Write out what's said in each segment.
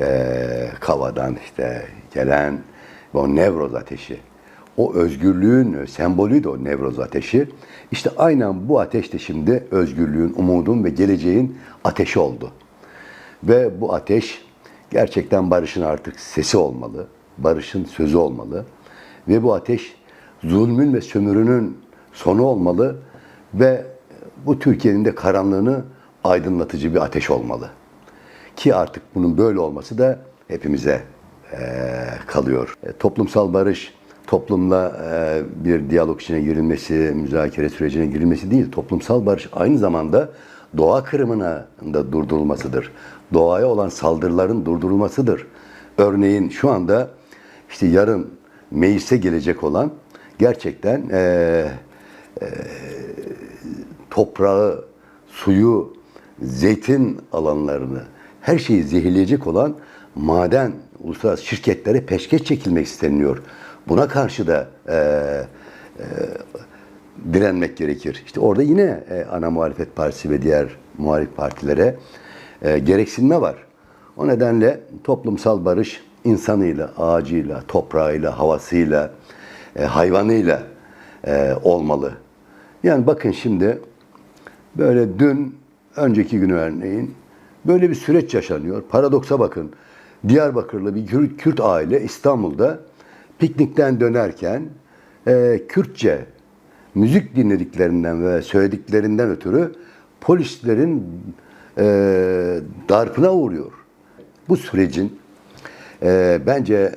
e, Kava'dan işte gelen o nevroz ateşi. O özgürlüğün sembolüydü o nevroz ateşi. İşte aynen bu ateş de şimdi özgürlüğün, umudun ve geleceğin ateşi oldu. Ve bu ateş gerçekten barışın artık sesi olmalı. Barışın sözü olmalı. Ve bu ateş zulmün ve sömürünün sonu olmalı ve bu Türkiye'nin de karanlığını aydınlatıcı bir ateş olmalı. Ki artık bunun böyle olması da hepimize eee, kalıyor. E, toplumsal barış, toplumla eee, bir diyalog içine girilmesi, müzakere sürecine girilmesi değil. Toplumsal barış aynı zamanda doğa kırımına da durdurulmasıdır. Doğaya olan saldırıların durdurulmasıdır. Örneğin şu anda işte yarın meclise gelecek olan gerçekten eee toprağı, suyu, zeytin alanlarını, her şeyi zehirleyecek olan maden uluslararası şirketlere peşkeş çekilmek isteniliyor. Buna karşı da e, e, direnmek gerekir. İşte orada yine e, ana muhalefet partisi ve diğer muhalif partilere e, gereksinme var. O nedenle toplumsal barış insanıyla, ağacıyla, toprağıyla, havasıyla, e, hayvanıyla e, olmalı. Yani bakın şimdi böyle dün, önceki gün örneğin böyle bir süreç yaşanıyor. Paradoksa bakın. Diyarbakırlı bir Kürt, aile İstanbul'da piknikten dönerken e, Kürtçe müzik dinlediklerinden ve söylediklerinden ötürü polislerin e, darpına uğruyor. Bu sürecin e, bence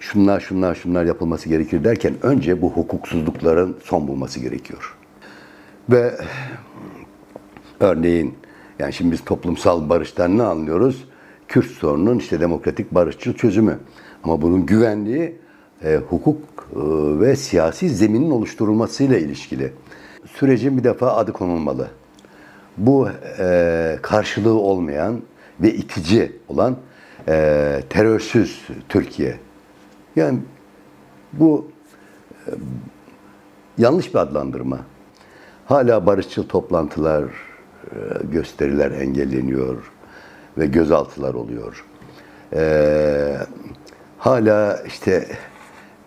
şunlar şunlar şunlar yapılması gerekir derken önce bu hukuksuzlukların son bulması gerekiyor. Ve örneğin yani şimdi biz toplumsal barıştan ne anlıyoruz? Kürt sorunun işte demokratik barışçıl çözümü. Ama bunun güvenliği e, hukuk e, ve siyasi zeminin oluşturulmasıyla ilişkili. Sürecin bir defa adı konulmalı. Bu e, karşılığı olmayan ve itici olan e, terörsüz Türkiye. Yani bu e, yanlış bir adlandırma. Hala barışçıl toplantılar, gösteriler engelleniyor ve gözaltılar oluyor. E, hala işte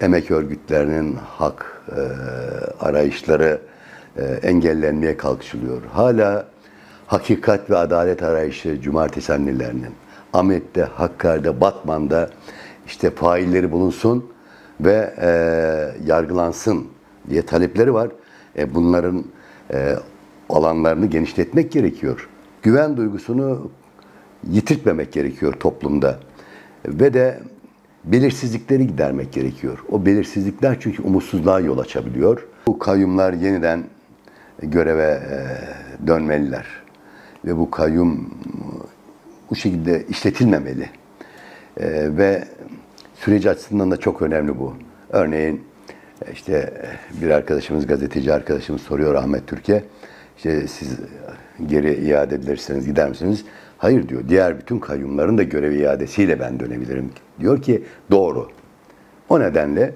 emek örgütlerinin hak e, arayışları e, engellenmeye kalkışılıyor. Hala hakikat ve adalet arayışı cumartesi annelerinin Ahmet'te, Hakkari'de, Batman'da işte failleri bulunsun ve e, yargılansın diye talepleri var. E, bunların e, alanlarını genişletmek gerekiyor. Güven duygusunu yitirtmemek gerekiyor toplumda. Ve de belirsizlikleri gidermek gerekiyor. O belirsizlikler çünkü umutsuzluğa yol açabiliyor. Bu kayyumlar yeniden göreve e, dönmeliler. Ve bu kayyum bu şekilde işletilmemeli. E, ve süreci açısından da çok önemli bu. Örneğin e, işte bir arkadaşımız, gazeteci arkadaşımız soruyor Ahmet Türkiye. İşte siz geri iade edilirseniz gider misiniz? Hayır diyor. Diğer bütün kayyumların da görev iadesiyle ben dönebilirim. Diyor ki doğru. O nedenle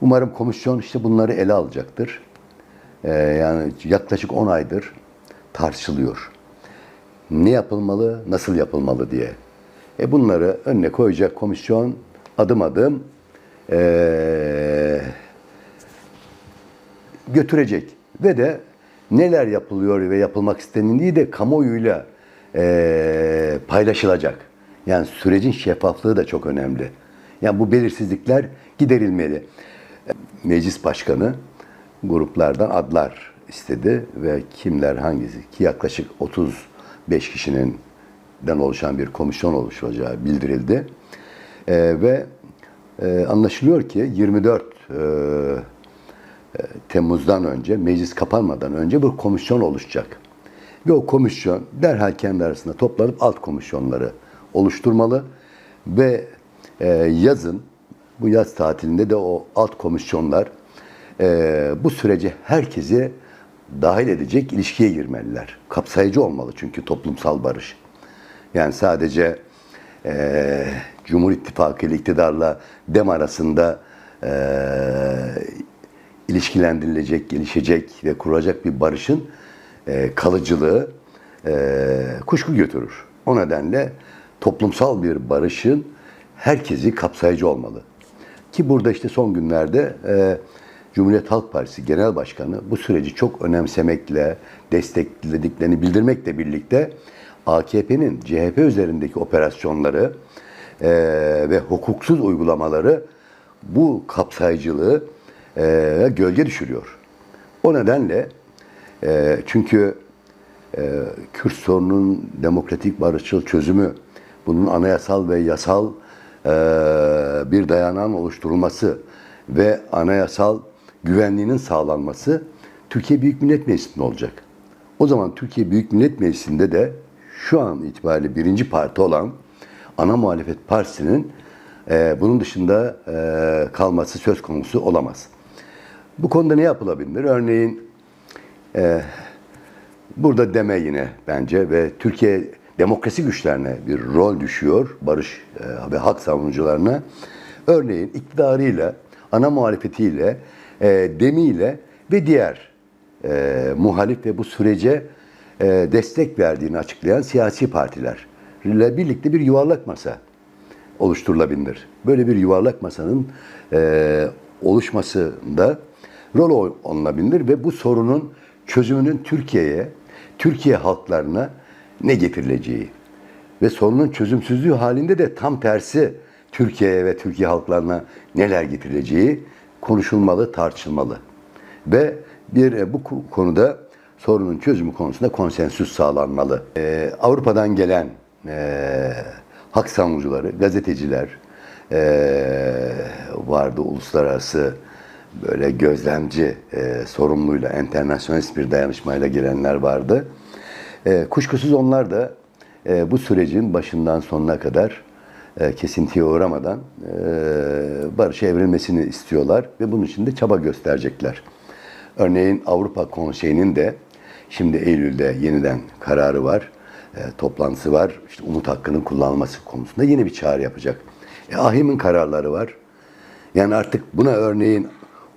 umarım komisyon işte bunları ele alacaktır. Ee, yani yaklaşık 10 aydır tartışılıyor. Ne yapılmalı, nasıl yapılmalı diye. E bunları önüne koyacak komisyon adım adım ee, götürecek. Ve de neler yapılıyor ve yapılmak istenildiği de kamuoyuyla ee, paylaşılacak. Yani sürecin şeffaflığı da çok önemli. Yani bu belirsizlikler giderilmeli. Meclis başkanı gruplardan adlar istedi ve kimler hangisi ki yaklaşık 35 kişinin den oluşan bir komisyon oluşacağı bildirildi. Ee, ve e, anlaşılıyor ki 24 e, e, Temmuz'dan önce, meclis kapanmadan önce bir komisyon oluşacak. Ve o komisyon derhal kendi arasında toplanıp alt komisyonları oluşturmalı ve e, yazın, bu yaz tatilinde de o alt komisyonlar e, bu sürece herkesi dahil edecek ilişkiye girmeliler. Kapsayıcı olmalı çünkü toplumsal barış. Yani sadece e, Cumhur İttifakı ile iktidarla dem arasında e, ilişkilendirilecek, gelişecek ve kuracak bir barışın e, kalıcılığı e, kuşku götürür. O nedenle toplumsal bir barışın herkesi kapsayıcı olmalı. Ki burada işte son günlerde e, Cumhuriyet Halk Partisi Genel Başkanı bu süreci çok önemsemekle, desteklediklerini bildirmekle birlikte AKP'nin CHP üzerindeki operasyonları e, ve hukuksuz uygulamaları bu kapsayıcılığı e, gölge düşürüyor. O nedenle e, çünkü e, Kürt sorunun demokratik barışçıl çözümü, bunun anayasal ve yasal e, bir dayanağın oluşturulması ve anayasal güvenliğinin sağlanması Türkiye Büyük Millet Meclisi'nde olacak. O zaman Türkiye Büyük Millet Meclisi'nde de şu an itibariyle birinci parti olan ana muhalefet partisinin e, bunun dışında e, kalması söz konusu olamaz. Bu konuda ne yapılabilir? Örneğin e, burada deme yine bence ve Türkiye demokrasi güçlerine bir rol düşüyor, barış e, ve hak savunucularına. Örneğin iktidarıyla, ana muhalefetiyle, e, demiyle ve diğer e, muhalif ve bu sürece e, destek verdiğini açıklayan siyasi partilerle birlikte bir yuvarlak masa oluşturulabilir. Böyle bir yuvarlak masanın e, oluşmasında rol alınabilir ve bu sorunun çözümünün Türkiye'ye, Türkiye halklarına ne getirileceği ve sorunun çözümsüzlüğü halinde de tam tersi Türkiye'ye ve Türkiye halklarına neler getirileceği konuşulmalı, tartışılmalı. Ve bir e, bu konuda sorunun çözümü konusunda konsensüs sağlanmalı. Ee, Avrupa'dan gelen e, hak savunucuları, gazeteciler e, vardı uluslararası böyle gözlemci e, sorumluyla, internasyonist bir dayanışmayla gelenler vardı. E, kuşkusuz onlar da e, bu sürecin başından sonuna kadar e, kesintiye uğramadan e, barışa evrilmesini istiyorlar ve bunun için de çaba gösterecekler. Örneğin Avrupa Konseyi'nin de şimdi Eylül'de yeniden kararı var, e, toplantısı var. İşte umut hakkının kullanılması konusunda yeni bir çağrı yapacak. E, AHİM'in kararları var. Yani artık buna örneğin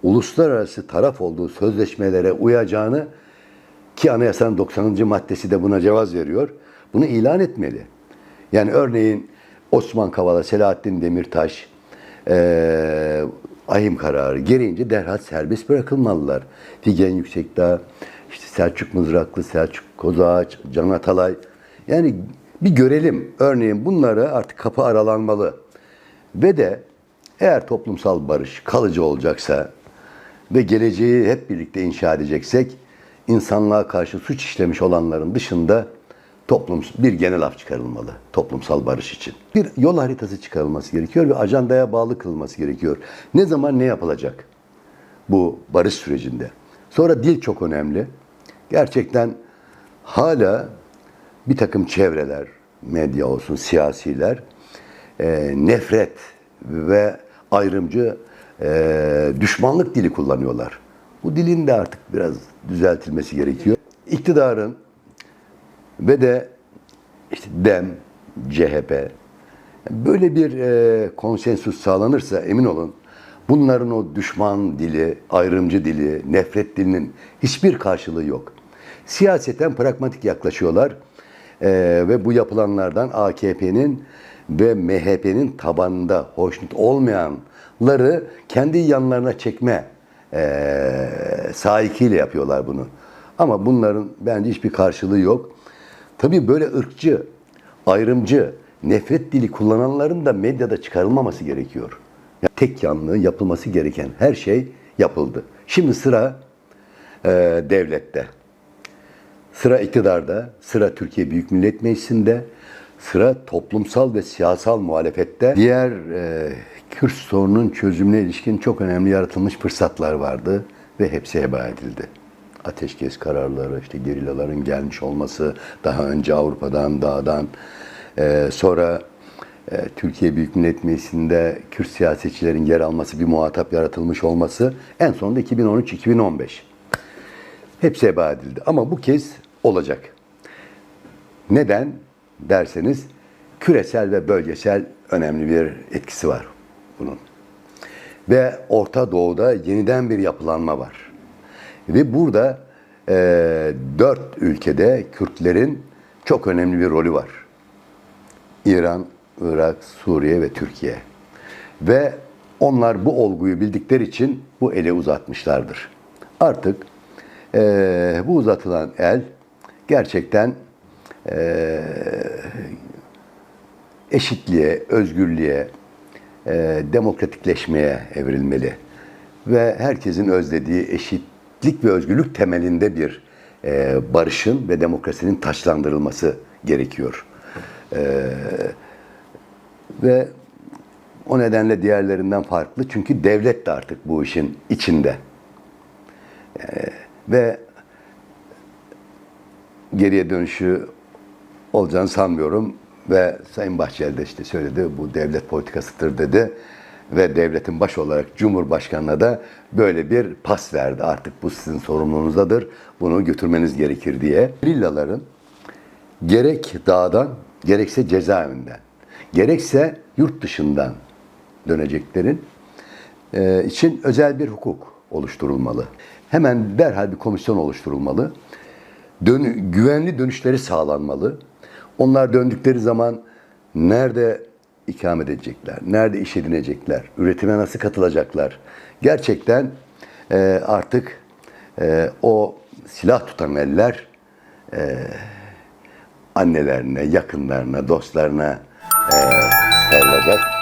uluslararası taraf olduğu sözleşmelere uyacağını ki anayasanın 90. maddesi de buna cevaz veriyor. Bunu ilan etmeli. Yani örneğin Osman Kavala, Selahattin Demirtaş, eee ahim kararı gereğince derhal serbest bırakılmalılar. Figen Yüksekdağ, işte Selçuk Mızraklı, Selçuk Kozağaç, Can Atalay. Yani bir görelim. Örneğin bunlara artık kapı aralanmalı. Ve de eğer toplumsal barış kalıcı olacaksa ve geleceği hep birlikte inşa edeceksek insanlığa karşı suç işlemiş olanların dışında toplum bir genel af çıkarılmalı toplumsal barış için. Bir yol haritası çıkarılması gerekiyor ve ajandaya bağlı kılması gerekiyor. Ne zaman ne yapılacak bu barış sürecinde? Sonra dil çok önemli. Gerçekten hala bir takım çevreler, medya olsun, siyasiler e, nefret ve ayrımcı e, düşmanlık dili kullanıyorlar. Bu dilin de artık biraz düzeltilmesi gerekiyor. İktidarın ve de işte DEM, CHP böyle bir e, konsensus sağlanırsa emin olun bunların o düşman dili, ayrımcı dili, nefret dilinin hiçbir karşılığı yok. Siyaseten pragmatik yaklaşıyorlar e, ve bu yapılanlardan AKP'nin ve MHP'nin tabanında hoşnut olmayanları kendi yanlarına çekme e, sahikiyle yapıyorlar bunu. Ama bunların bence hiçbir karşılığı yok. Tabii böyle ırkçı, ayrımcı, nefret dili kullananların da medyada çıkarılmaması gerekiyor. Yani tek yanlı yapılması gereken her şey yapıldı. Şimdi sıra e, devlette. Sıra iktidarda, sıra Türkiye Büyük Millet Meclisi'nde, sıra toplumsal ve siyasal muhalefette. Diğer e, Kürt sorunun çözümüne ilişkin çok önemli yaratılmış fırsatlar vardı ve hepsi heba edildi. Ateşkes kararları, işte gerillaların gelmiş olması, daha önce Avrupa'dan, dağdan, e, sonra e, Türkiye Büyük Millet Meclisi'nde Kürt siyasetçilerin yer alması, bir muhatap yaratılmış olması, en sonunda 2013-2015. Hepsi heba edildi. Ama bu kez olacak. Neden derseniz küresel ve bölgesel önemli bir etkisi var bunun. Ve Orta Doğu'da yeniden bir yapılanma var. Ve burada e, dört ülkede Kürtlerin çok önemli bir rolü var. İran, Irak, Suriye ve Türkiye. Ve onlar bu olguyu bildikleri için bu eli uzatmışlardır. Artık eee, bu uzatılan el gerçekten eee, eşitliğe, özgürlüğe, eee, demokratikleşmeye evrilmeli. Ve herkesin özlediği eşitlik ve özgürlük temelinde bir eee, barışın ve demokrasinin taçlandırılması gerekiyor. Eee, ve o nedenle diğerlerinden farklı çünkü devlet de artık bu işin içinde. Eee, ve geriye dönüşü olacağını sanmıyorum. Ve Sayın Bahçeli de işte söyledi bu devlet politikasıdır dedi. Ve devletin baş olarak Cumhurbaşkanı'na da böyle bir pas verdi. Artık bu sizin sorumluluğunuzdadır. Bunu götürmeniz gerekir diye. Villaların gerek dağdan gerekse cezaevinden gerekse yurt dışından döneceklerin e, için özel bir hukuk oluşturulmalı. Hemen derhal bir komisyon oluşturulmalı. Dön- güvenli dönüşleri sağlanmalı. Onlar döndükleri zaman nerede ikamet edecekler, nerede iş edinecekler, üretime nasıl katılacaklar? Gerçekten e, artık e, o silah tutan eller e, annelerine, yakınlarına, dostlarına e, sarılacak.